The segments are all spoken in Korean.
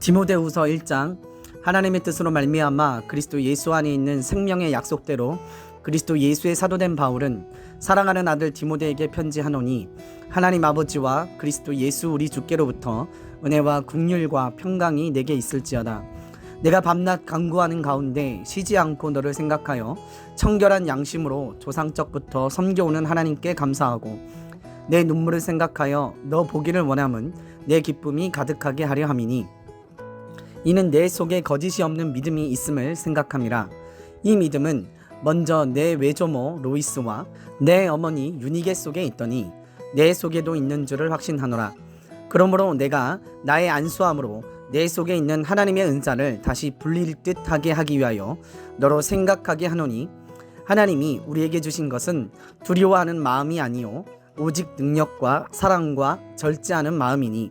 디모데후서 1장 하나님의 뜻으로 말미암아 그리스도 예수 안에 있는 생명의 약속대로 그리스도 예수의 사도된 바울은 사랑하는 아들 디모데에게 편지하노니 하나님 아버지와 그리스도 예수 우리 주께로부터 은혜와 국률과 평강이 내게 있을지어다. 내가 밤낮 간구하는 가운데 쉬지 않고 너를 생각하여 청결한 양심으로 조상적부터 섬겨오는 하나님께 감사하고 내 눈물을 생각하여 너 보기를 원함은 내 기쁨이 가득하게 하려 함이니 이는 내 속에 거짓이 없는 믿음이 있음을 생각함이라. 이 믿음은 먼저 내 외조모 로이스와 내 어머니 유니게 속에 있더니 내 속에도 있는 줄을 확신하노라. 그러므로 내가 나의 안수함으로 내 속에 있는 하나님의 은사를 다시 불릴 듯하게 하기 위하여 너로 생각하게 하노니 하나님이 우리에게 주신 것은 두려워하는 마음이 아니요 오직 능력과 사랑과 절제하는 마음이니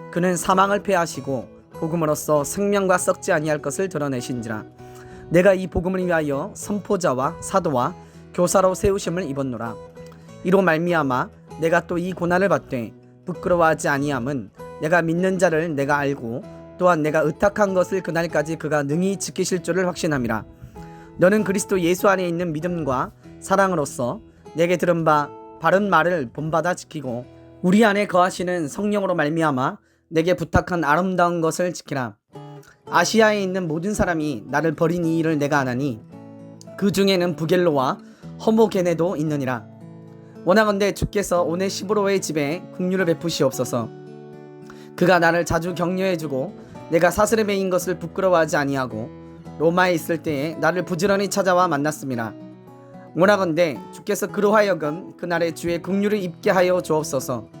그는 사망을 패하시고 복음으로써 생명과 썩지 아니할 것을 드러내신지라. 내가 이 복음을 위하여 선포자와 사도와 교사로 세우심을 입었노라. 이로 말미암아 내가 또 이 고난을 받되 부끄러워하지 아니함은 내가 믿는 자를 내가 알고 또한 내가 의탁한 것을 그날까지 그가 능히 지키실 줄을 확신함이라. 너는 그리스도 예수 안에 있는 믿음과 사랑으로서 내게 들은 바 바른 말을 본받아 지키고 우리 안에 거하시는 성령으로 말미암아 내게 부탁한 아름다운 것을 지키라. 아시아에 있는 모든 사람이 나를 버린 이 일을 내가 아나니 그 중에는 부겔로와 허모게네도 있느니라. 원하건대 주께서 오네시보로의 집에 국류를 베푸시옵소서. 그가 나를 자주 격려해주고 내가 사슬에 매인 것을 부끄러워하지 아니하고 로마에 있을 때에 나를 부지런히 찾아와 만났습니다. 원하건대 주께서 그로 하여금 그날의 주의 국류를 입게 하여 주옵소서.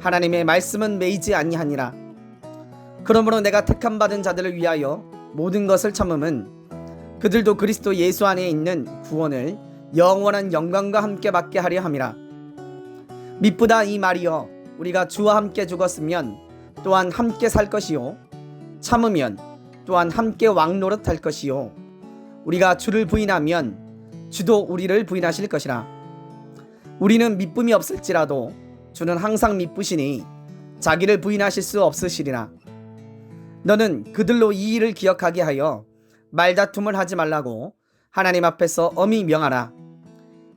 하나님의 말씀은 매이지 아니하니라. 그러므로 내가 택함 받은 자들을 위하여 모든 것을 참음은 그들도 그리스도 예수 안에 있는 구원을 영원한 영광과 함께 받게 하려 함이라. 미쁘다 이 말이여 우리가 주와 함께 죽었으면 또한 함께 살 것이요 참으면 또한 함께 왕노릇 할 것이요 우리가 주를 부인하면 주도 우리를 부인하실 것이라. 우리는 미쁨이 없을지라도 주는 항상 미쁘시니 자기를 부인하실 수 없으시리라. 너는 그들로 이 일을 기억하게 하여 말다툼을 하지 말라고 하나님 앞에서 엄히 명하라.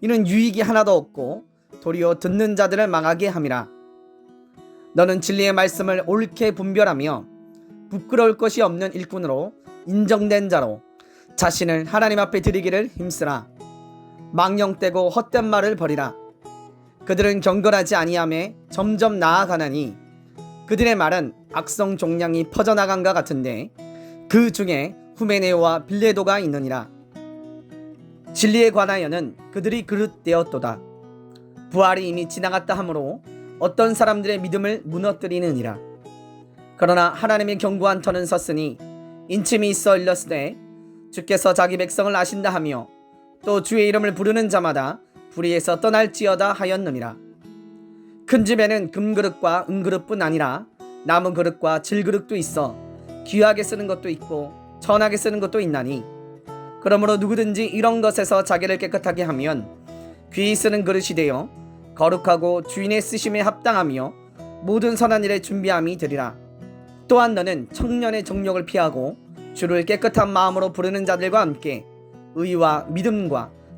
이는 유익이 하나도 없고 도리어 듣는 자들을 망하게 함이라. 너는 진리의 말씀을 옳게 분별하며 부끄러울 것이 없는 일꾼으로 인정된 자로 자신을 하나님 앞에 드리기를 힘쓰라. 망령되고 헛된 말을 버리라. 그들은 경건하지 아니함에 점점 나아가나니 그들의 말은 악성 종량이 퍼져나간가 같은데 그 중에 후메네오와 빌레도가 있느니라. 진리에 관하여는 그들이 그릇되었도다. 부활이 이미 지나갔다 하므로 어떤 사람들의 믿음을 무너뜨리느니라. 그러나 하나님의 견고한 터는 섰으니 인침이 있어 일렀으되 주께서 자기 백성을 아신다 하며 또 주의 이름을 부르는 자마다 불의에서 떠날지어다 하였느니라. 큰 집에는 금그릇과 은그릇뿐 아니라 나무 그릇과 질그릇도 있어 귀하게 쓰는 것도 있고 천하게 쓰는 것도 있나니 그러므로 누구든지 이런 것에서 자기를 깨끗하게 하면 귀히 쓰는 그릇이 되어 거룩하고 주인의 쓰심에 합당하며 모든 선한 일에 준비함이 되리라. 또한 너는 청년의 정욕을 피하고 주를 깨끗한 마음으로 부르는 자들과 함께 의와 믿음과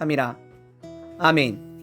함이라. 아멘.